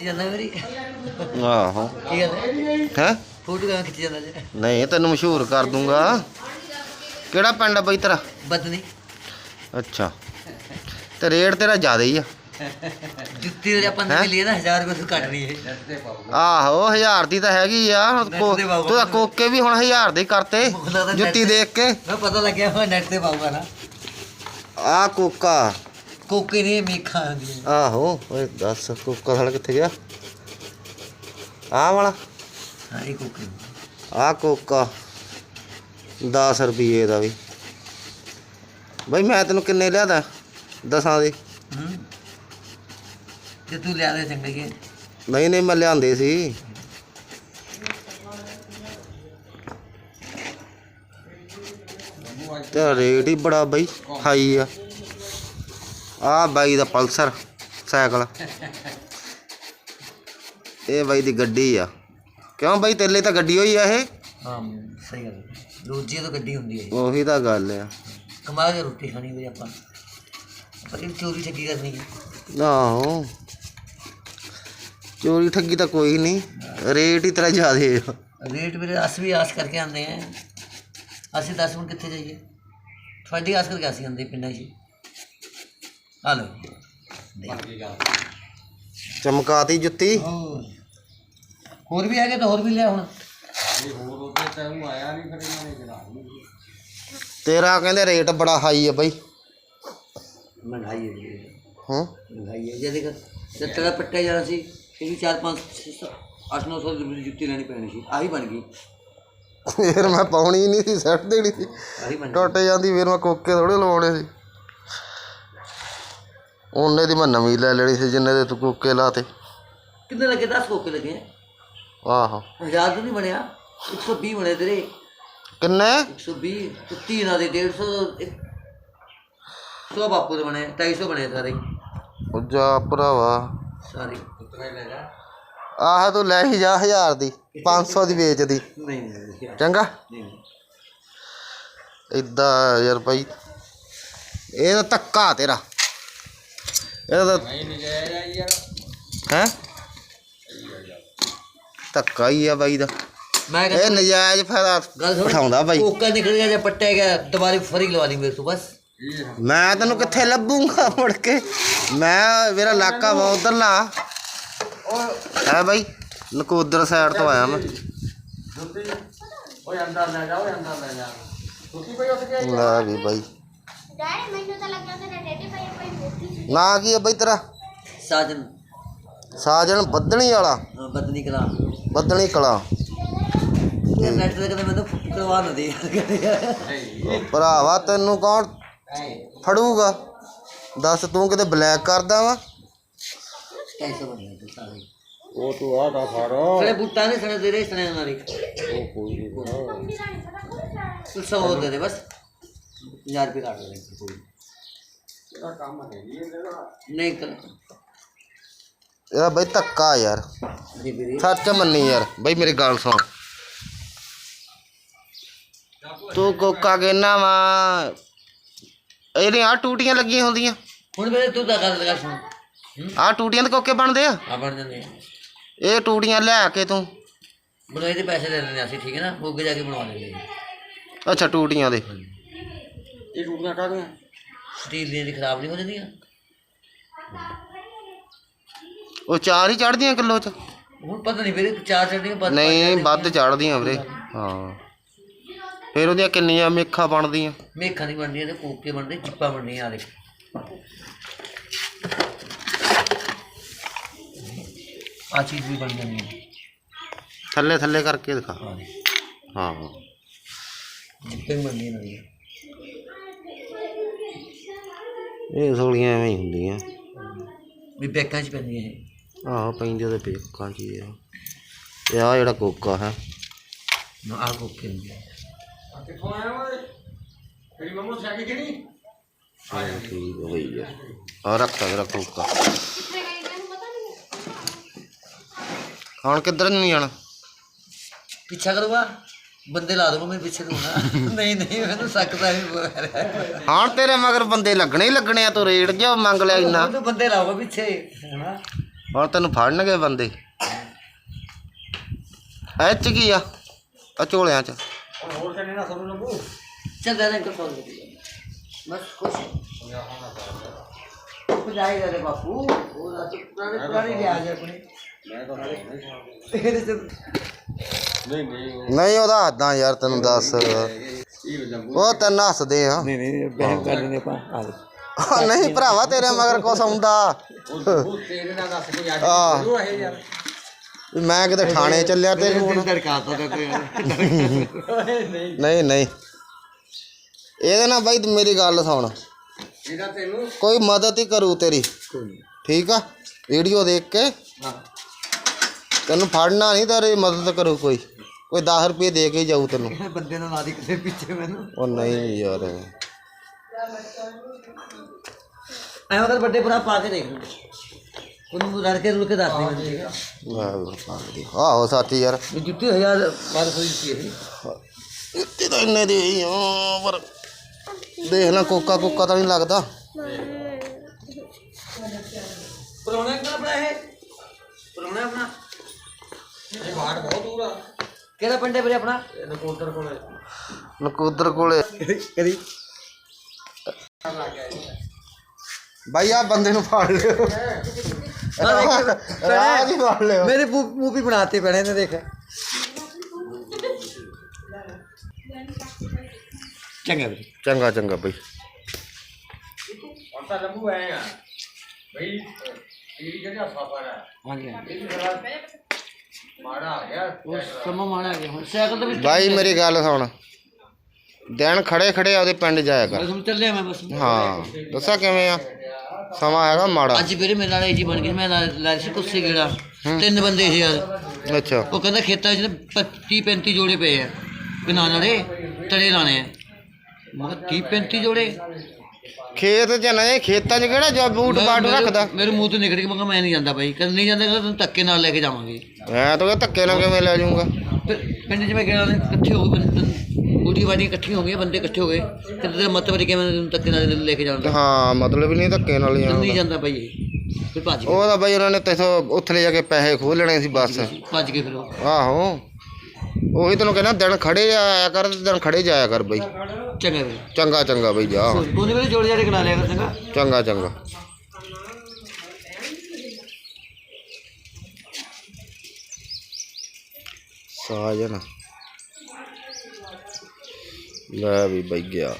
ਖਿੱਚੀ ਜਾਂਦਾ ਮੇਰੀ। ਆਹੋ। ਕੀ ਗੱਲ? ਹੈ? ਹੈ ਫੋਟੋ ਕਿਵੇਂ ਖਿੱਚੀ ਜਾਂਦਾ ਜੀ? ਨਹੀਂ ਤੈਨੂੰ ਮਸ਼ਹੂਰ ਕਰ ਦੂੰਗਾ। ਕਿਹੜਾ ਪਿੰਡ ਆ ਬਈ ਤੇਰਾ? ਬਦਨੀ। ਅੱਛਾ। ਤੇ ਰੇਟ ਤੇਰਾ ਜ਼ਿਆਦਾ ਹੀ ਆ। ਜੁੱਤੀ ਦੇ ਆਪਾਂ ਨਵੀਂ ਲਈ ਨਾ 1000 ਰੁਪਏ ਤੋਂ ਘੱਟ ਨਹੀਂ ਹੈ ਆਹੋ ਹਜ਼ਾਰ ਦੀ ਤਾਂ ਹੈਗੀ ਆ। ਤੂੰ ਤਾਂ ਕੋਕੇ ਵੀ ਹੁਣ ਹਜ਼ਾਰ ਦੇ ਕਰਤੇ ਤਾਂ ਜੁੱਤੀ ਤੇ- ਦੇਖ ਕੇ। ਮੈਂ ਪਤਾ ਲੱਗਿਆ ਮੈਂ ਨੈਟ ਤੇ ਪਾਊਗਾ ਨਾ। ਆ ਕੋਕਾ। ਕੋਕੇ ਨੇ ਮੇਖਾਂ ਆਉਂਦੀਆਂ ਆਹੋ ਓਏ ਦੱਸ ਕੋਕਾ ਸਾਲਾ ਕਿੱਥੇ ਗਿਆ? ਆ ਵਾਲਾ। ਇਹ ਕੋਕੇ ਆ ਕੋਕਾ। 10 ਰੁਪਏ ਦਾ ਵੀ। ਬਈ ਮੈਂ ਤੈਨੂੰ ਕਿੰਨੇ ਲਿਆਦਾ? ਦਸਾਂ ਦੇ। ਹੂੰ। ਜੇ ਤੂੰ ਲਿਆ ਦੇ ਚੰਗੇ ਕੇ ਨਹੀਂ ਨਹੀਂ ਮੈਂ ਲਿਆਂਦੇ ਸੀ। ਤੇ ਰੇਟ ਹੀ ਬੜਾ ਬਈ ਹਾਈ ਆ। ਆ ਬਾਈ ਦਾ ਪਲਸਰ ਸਾਈਕਲ। ਇਹ ਬਾਈ ਦੀ ਗੱਡੀ ਆ। ਕਿਉਂ ਬਾਈ ਤੇਲੇ ਤਾਂ ਗੱਡੀ ਹੋਈ ਆ ਇਹ? ਹਾਂ ਸਹੀ ਗੱਲ ਹੈ। ਦੂਜੀ ਤਾਂ ਗੱਡੀ ਹੁੰਦੀ ਹੈ ਉਹੀ ਤਾਂ ਗੱਲ ਆ। ਕਮਾ ਕੇ ਰੋਟੀ ਖਾਣੀ ਵੀ ਆਪਾਂ। ਪਰ ਇਹ ਚੋਰੀ ਠੱਗੀ ਕਰਨੀ ਹੈ ਆਹੋ। ਚੋਰੀ ਠੱਗੀ ਤਾਂ ਕੋਈ ਨਹੀਂ। ਰੇਟ ਹੀ ਤੇਰਾ ਜ਼ਿਆਦੇ ਆ। ਰੇਟ ਵੀਰੇ ਅਸੀਂ ਵੀ ਆਸ ਕਰਕੇ ਆਉਂਦੇ ਆ। ਅਸੀਂ 10 ਮਿੰਟ ਕਿੱਥੇ ਜਾਈਏ? ਤੁਹਾਡੀ ਆਸ ਕਰਕੇ ਅਸੀਂ ਆਉਂਦੇ ਪਿੰਡਾਂ 'ਚ। ਆ ਲਓ। ਚਮਕਾਤੀ ਜੁੱਤੀ। ਹੋਰ। ਹੋਰ ਵੀ ਹੈਗੇ ਤਾਂ ਹੋਰ ਵੀ ਲਿਆ ਹੁਣ। ਤੇਰਾ ਕਹਿੰਦੇ ਰੇਟ ਬੜਾ ਹਾਈ ਆ ਬਈ। ਮਹਿੰਗਾਈ ਹੈ ਜੀ। ਹਾਂ। ਮਹਿੰਗਾਈ ਹੈ ਜੇ। ਦੇਖ ਜਦ ਤੇਰਾ ਪੱਟਿਆ ਜਾਣਾ ਸੀ। ਇਹ ਵੀ 4 5 8 900 ਰੁਪਏ ਦੀ ਜੁੱਤੀ ਲੈਣੀ ਪੈਣੀ ਸੀ। ਆਹੀ ਬਣ ਗਈ। ਫਿਰ ਮੈਂ ਪਾਉਣੀ ਨਹੀਂ ਸੀ ਸੈੱਟ ਦੇਣੀ ਸੀ। ਆਹੀ ਬਣ ਗਈ। ਟੁੱਟ ਜਾਂਦੀ ਫਿਰ ਮੈਂ ਕੋਕੇ ਥੋੜੇ ਲਵਾਉਣੇ ਸੀ। ਉਹਨੇ ਦੀ ਮੈਂ ਨਵੀਂ ਲੈ ਲੈਣੀ ਸੀ ਜਿੰਨੇ ਦੇ ਤੂੰ ਕੋਕੇ ਲਾਤੇ। ਕਿੰਨੇ ਲੱਗੇ? 10 ਕੋਕੇ ਲੱਗੇ? ਆਹੋ। ਹਜ਼ਾਰ ਤੋਂ ਨਹੀਂ ਬਣਿਆ। 120 ਬਣੇ ਤੇਰੇ। ਕਿੰਨੇ? 120 ਤੇ 30 ਨਾਲ ਦੇ 150 ਸੌ ਬਾਪੂ ਦੇ ਬਣੇ 250 ਬਣੇ ਸਾਰੇ। ਉਹ ਜਾ ਭਰਾਵਾ। ਸਾਰੇ। ਆਹ ਤੂੰ ਲੈ ਹੀ ਜਾ ਹਜ਼ਾਰ ਦੀ 500 ਦੀ ਵੇਚਦੀ। ਨਹੀਂ ਨਹੀਂ ਚੰਗਾ। ਨਹੀਂ ਇਦਾਂ ਯਾਰ ਭਾਈ ਇਹ ਤਾਂ ਧੱਕਾ ਤੇਰਾ। ਹੈ ਧੱਕਾ ਹੀ ਆ ਬਾਈ ਦਾ ਮੈਂ ਇਹ ਕਹਿੰਦਾ ਨਜਾਇਜ਼ ਫਾਇਦਾ ਗੱਲ ਸੁਣ ਉਠਾਉਂਦਾ ਬਾਈ ਕੋਕਾ ਨਿਕਲ ਗਿਆ ਜਾਂ ਪੱਟਿਆ ਗਿਆ ਦੁਬਾਰੇ ਫਰੀ ਲਵਾ ਲਈ ਮੇਰੇ ਤੋਂ ਬਸ ਮੈਂ ਤੈਨੂੰ ਕਿੱਥੇ ਲੱਭੂੰਗਾ ਮੁੜ ਕੇ ਮੈਂ ਮੇਰਾ ਇਲਾਕਾ ਵਾ ਉਧਰਲਾ ਹੈ ਬਾਈ ਨਕੋਦਰ ਸਾਈਡ ਤੋਂ ਆਇਆ ਮੈਂ ਓਏ ਅੰਦਰ ਲੈ ਜਾ ਓਏ ਅੰਦਰ ਲੈ ਜਾ ਲੈ ਵੀ ਬਾਈ ਡੈਡੀ ਮੈਨੂੰ ਤਾਂ ਲੱਗਿਆ ਕਿ ਡੈਡੀ ਭਾਈ ਕੋਈ ਮੋਟੀ ਸੀ। ਨਾਂ ਕੀ ਹੈ ਬਾਈ ਤੇਰਾ? ਸਾਜਨ। ਸਾਜਣ ਬੱਦਣੀ ਵਾਲਾ? ਬਦਨੀ ਕਲਾ। ਬੱਦਣੀ ਕਲਾ। ਇਹ ਨੈਟ ਤੇ ਕਹਿੰਦਾ ਮੈਨੂੰ ਕਰਵਾ ਨਾ ਦੇ ਭਰਾਵਾ ਤੈਨੂੰ ਕੌਣ ਫੜੂਗਾ? ਦੱਸ ਤੂੰ ਕਿਤੇ ਬਲੈਕ ਕਰਦਾ ਵਾ? ਕੈਸੇ ਬਣਿਆ ਤੂੰ ਸਾਰੇ? ਉਹ ਤੂੰ ਆਹ ਦਾ ਫੜ। ਸਣੇ ਬੁੱਟਾ ਨੇ ਸਣੇ ਤੇਰੇ ਸਣੇ ਮਾਰੀ। ਉਹ ਕੋਈ ਨਹੀਂ ਤੂੰ ਸੌ ਦੇ ਦੇ ਬਸ। 1000 ਰੁਪਏ ਕਾਟ ਲੈ ਕੋਈ। ਨਹੀਂ ਕਰ ਇਹਦਾ ਬਈ ਧੱਕਾ ਯਾਰ। ਜੀ ਵੀਰੇ। ਸੱਚ ਮੰਨੀ ਯਾਰ। ਬਈ ਮੇਰੀ ਗੱਲ ਸੁਣ। ਤੂੰ ਕੋਕਾ ਕਹਿਣਾ ਵਾ? ਇਹਦੇ ਆ ਟੂਟੀਆਂ ਲੱਗੀਆਂ ਹੁੰਦੀਆਂ। ਹੁਣ ਮੇਰੇ ਤੂੰ ਤਾਂ ਗੱਲ ਲਗਾ ਸੁਣ। ਆ ਟੂਟੀਆਂ ਦੇ ਕੋਕੇ ਬਣਦੇ ਆ? ਆ ਬਣ ਜਾਂਦੇ ਆ। ਇਹ ਟੂਟੀਆਂ ਲੈ ਕੇ ਤੂੰ। ਬਣਾਈ ਦੇ ਪੈਸੇ ਦੇ ਦਿੰਦੇ ਅਸੀਂ ਠੀਕ ਹੈ ਨਾ? ਅੱਗੇ ਜਾ ਕੇ ਬਣਵਾ ਲੈਂਦੇ ਅੱਛਾ ਟੂਟੀਆਂ ਦੇ। ਇਹ ਰੂਟੀਆਂ ਕਾਹਦੀਆਂ? ਸਟੀਲ ਦੀਆਂ ਦੀ ਖਰਾਬ ਨਹੀਂ ਹੋ ਜਾਂਦੀਆਂ। ਉਹ ਚਾਰ ਹੀ ਚੜਦੀਆਂ ਕਿਲੋ ਚ? ਹੁਣ ਪਤਾ ਨਹੀਂ ਵੀਰੇ ਚਾਰ ਚੜਨੀਆਂ ਬਸ ਨਹੀਂ ਵੱਧ ਚੜਦੀਆਂ ਵੀਰੇ। ਹਾਂ। ਫਿਰ ਉਹਦੀਆਂ ਕਿੰਨੀਆਂ ਮੇਖਾਂ ਬਣਦੀਆਂ? ਮੇਖਾਂ ਨਹੀਂ ਬਣਦੀਆਂ ਤੇ ਕੋਕੇ ਬਣਦੇ ਚਿੱਪਾਂ ਬਣਦੀਆਂ ਆ ਦੇਖ ਆ ਚੀਜ਼ ਵੀ ਬਣ ਜਾਂਦੀ ਹੈ। ਥੱਲੇ ਥੱਲੇ ਕਰਕੇ ਦਿਖਾ। ਦੇਖ ਹਾਂ। ਚਿੱਪਾਂ ਬਣਦੀਆਂ ਨੇ ਇਹ ਸੋਲੀਆਂ ਐਵੇਂ ਹੀ ਹੁੰਦੀਆਂ। ਵੀ ਬੈਕਾਂ 'ਚ ਪੈਂਦੀਆਂ ਇਹ। ਆਹੋ ਪੈਂਦੇ ਉਹਦੇ ਪੇਕਾਂ ਚ ਹੀ ਆ। ਇਹ ਆ ਜਿਹੜਾ ਕੋਕਾ ਹੈ। ਨਾ ਆ ਕੋਕੇ ਹੁੰਦੇ ਆ। ਹਾਂ, ਠੀਕ ਹੋ ਗਈ ਆ ਆ ਰੱਖਤਾ ਮੇਰਾ ਕੋਕਾ ਕਿੱਥੇ ਗਈ ਤੈਨੂੰ ਪਤਾ ਨਹੀਂ ਹੁਣ ਕਿੱਧਰ ਨੂੰ ਜਾਣਾ? ਪਿੱਛਾ ਕਰੂਗਾ? ਬੰਦੇ ਲਾ ਦੂੰਗਾ ਮੈਂ ਪਿੱਛੇ ਦੂੰਗਾ ਨਹੀਂ ਨਹੀਂ ਮੈਨੂੰ ਸਕਦਾ ਨਹੀਂ ਹੁਣ ਤੇਰੇ ਮਗਰ ਬੰਦੇ ਲੱਗਣੇ ਹੀ ਲੱਗਣੇ ਆ ਤੂੰ ਰੇਟ ਜਿਹਾ ਮੰਗ ਲਿਆ ਇੰਨਾ। ਤੂੰ ਬੰਦੇ ਲਾਊਗਾ ਪਿੱਛੇ ਹੈਨਾ? ਹੁਣ ਤੈਨੂੰ ਫੜਨਗੇ ਬੰਦੇ। ਐ ਚ ਕੀ ਆ? ਆ ਝੋਲਿਆਂ ਚ। ਚੱਲ ਦੇ ਦੇ ਅੰਕਲ ਫੋਨ ਦੇ ਦੇ। ਬਸ ਖੁਸ਼ ਉਹ ਜਾਏਗਾ ਰੇ ਬਾਪੂ। ਉਹ ਰਾਤ ਪੁਰਾਣੇ ਪੁਰਾਣੇ ਲਿਆ ਜਾ ਆਪਣੇ। ਇਹਦੇ ਚ ਨਹੀਂ ਉਹਦਾ ਹੱਦਾਂ ਯਾਰ ਤੈਨੂੰ ਦੱਸ। ਉਹ ਤੈਨੂੰ ਹੱਸਦੇ ਆ। ਨਹੀਂ ਨਹੀਂ ਬਹਿਮ ਕਰ ਲੈਂਦੇ ਆਪਾਂ ਆ ਨਹੀਂ ਭਰਾਵਾ ਤੇਰੇ ਮਗਰ ਕੁਛ ਆਉਂਦਾ। ਆ ਮੈਂ ਕਿਤੇ ਥਾਣੇ ਚੱਲਿਆ ਤੇ ਨਹੀਂ ਨਹੀਂ। ਇਹਦੇ ਨਾਲ ਬਾਈ ਮੇਰੀ ਗੱਲ ਸੁਣ। ਕੋਈ ਮਦਦ ਹੀ ਕਰੂ ਤੇਰੀ। ਠੀਕ ਆ? ਵੀਡੀਓ ਦੇਖ ਕੇ। ਤੈਨੂੰ ਫੜਨਾ ਨਹੀਂ ਤੇਰੀ ਮਦਦ ਕਰੂ ਕੋਈ। ਕੋਈ 10 ਰੁਪਏ ਦੇ ਕੇ ਹੀ ਜਾਊ ਤੈਨੂੰ। ਬੰਦੇ ਨਾਲ ਲਾ ਦੀ ਕਿਸੇ ਪਿੱਛੇ ਮੈਨੂੰ। ਉਹ ਨਹੀਂ ਯਾਰ। ਐ ਉਹਦਾ ਵੱਡੇ ਭਰਾ ਪਾ ਕੇ ਦੇਖ। ਲਓ ਉਹਨੂੰ ਰੜ ਕੇ ਰੁੜ ਕੇ ਦੱਸ ਦੇ। ਮੈਨੂੰ ਠੀਕ ਹੈ ਵਾਹ ਆਹੋ ਸਾਥੀ ਯਾਰ। ਇਹ ਜੁੱਤੀ ਹਜ਼ਾਰ ਬਾਰ ਸੌ ਦਿੱਤੀ ਇਹ ਇੱਥੇ ਤਾਂ ਇੰਨੇ ਦੀ ਹੀ ਆ ਪਰ ਦੇਖ ਲੈ ਕੋਕਾ ਕੋਕਾ ਤਾਂ ਨਹੀਂ ਲੱਗਦਾ। ਬਾਹਰ ਬਹੁਤ ਦੂਰ ਆ। ਕਿਹੜਾ ਪਿੰਡ ਹੈ ਵੀਰੇ ਆਪਣਾ? ਨਕੋਦਰ ਕੋਲੇ। ਨਕੋਦਰ ਕੋਲੇ। ਕਦੀ ਬਾਈ ਆ ਬੰਦੇ ਨੂੰ ਫੜ ਲਿਓ। ਰਾਜ ਹੀ ਫੜ ਲਿਓ। ਮੇਰੇ ਮੂੰਹ ਵੀ ਬਣਾਤੇ ਪੈਣੇ ਨੇ ਦੇਖ। ਚੰਗਾ ਵੀਰੇ। ਚੰਗਾ ਚੰਗਾ ਬਈ। ਹਾਂਜੀ ਹਾਂਜੀ। ਉਹ ਸਮਾਂ ਮਾੜਾ ਆ ਗਿਆ ਹੁਣ। ਸਾਈਕਲ ਤੇ ਵੀ ਬਾਈ ਮੇਰੀ ਗੱਲ ਸੁਣ। ਦਿਨ ਖੜੇ ਖੜੇ ਉਹਦੇ ਪਿੰਡ ਜਾਇਆ ਕਰ। ਬਸ ਹੁਣ ਚੱਲਿਆ ਮੈਂ ਬਸ। ਹਾਂ ਦੱਸਾਂ ਕਿਵੇਂ ਆ? ਸਮਾਂ ਹੈਗਾ ਮਾੜਾ। ਅੱਜ ਵੀਰੇ ਮੇਰੇ ਨਾਲ ਇਹ ਜੀ ਬਣ ਗਈ ਮੈਂ ਲੈ ਸੀ ਕੁੱਸੇ ਗੇੜਾ। ਤਿੰਨ ਬੰਦੇ ਸੀ ਯਾਰ। ਅੱਛਾ। ਉਹ ਕਹਿੰਦਾ ਖੇਤਾਂ 'ਚ 25 35 ਜੋੜੇ ਪਏ ਆ। ਕਿਨਾਨ ਵਾਲੇ ਤੜੇ ਲਾਣੇ ਆ। ਮੈਂ ਕਿਹਾ 30 35 ਜੋੜੇ? ਖੇਤ ਚ ਨਹੀਂ ਖੇਤਾਂ ਚ ਕਿਹੜਾ ਜਾ ਬੂਟ ਬਾਟ ਮੇਰੇ- ਰੱਖਦਾ? ਮੇਰੇ ਮੂੰਹ ਤੋਂ ਨਿਕਲ ਕੇ ਮੈਂ ਨਹੀਂ ਜਾਂਦਾ ਬਾਈ। ਕਹਿੰਦਾ ਨਹੀਂ ਜਾਂਦਾ ਕਹਿੰਦਾ ਤੈਨੂੰ ਧੱਕੇ ਨਾਲ ਲੈ ਕੇ ਜਾਵਾਂਗੇ। ਮੈਂ ਤਾਂ ਕਿਹਾ ਧੱਕੇ ਨਾਲ ਕਿਵੇਂ ਲੈ ਜਾਊਂਗਾ? ਫਿਰ ਪਿੰਡ 'ਚ ਮੈਂ ਗਿਆ ਇਕੱਠੇ ਹੋ ਗਏ ਬੂਟੀ ਬਾੜੀ ਇਕੱਠੀ ਹੋ ਗਏ ਬੰਦੇ ਇਕੱਠੇ ਹੋ ਗਏ। ਕਹਿੰਦੇ ਤੇਰਾ ਮਤਲਬ ਹੈ ਕਿ ਮੈਂ ਤੈਨੂੰ ਧੱਕੇ ਨਾਲ ਲੈ ਕੇ ਜਾਵਾਂਗਾ ਹਾਂ ਮਤਲਬ ਨਹੀਂ ਧੱਕੇ ਨਾਲ ਹੀ ਨਹੀਂ ਜਾਂਦਾ ਬਾਈ ਇਹ। ਫਿਰ ਭੱਜ ਗਏ। ਉਹ ਤਾਂ ਬਈ ਉਹਨਾਂ ਨੇ ਤੇਥੋਂ ਉੱਥੇ ਜਾ ਕੇ ਪੈਸੇ ਖੋਹ ਲੈਣੇ ਸੀ ਬਸ। ਭੱਜ ਗਏ ਫਿਰ ਉਹ। ਆਹੋ। ਉਹੀ ਤੈਨੂੰ ਕਹਿੰਦਾ ਦਿਨ ਖੜੇ ਆਇਆ ਕਰ ਤੇ ਦਿਨ ਖੜੇ ਜਾਇਆ ਕਰ ਬਈ। ਚੰਗਾ ਵੀਰੇ ਚੰਗਾ ਚੰਗਾ ਬਈ ਜਾ। ਕੋਨੇ ਵੇਲੇ ਜੋੜੇ ਜਾੜੇ ਕਰਾ ਲਿਆ ਕਰ ਚੰਗਾ। ਚੰਗਾ ਚੰਗਾ। ਸਾਜਨ। ਲੈ ਵੀ ਬਈ ਗਿਆ।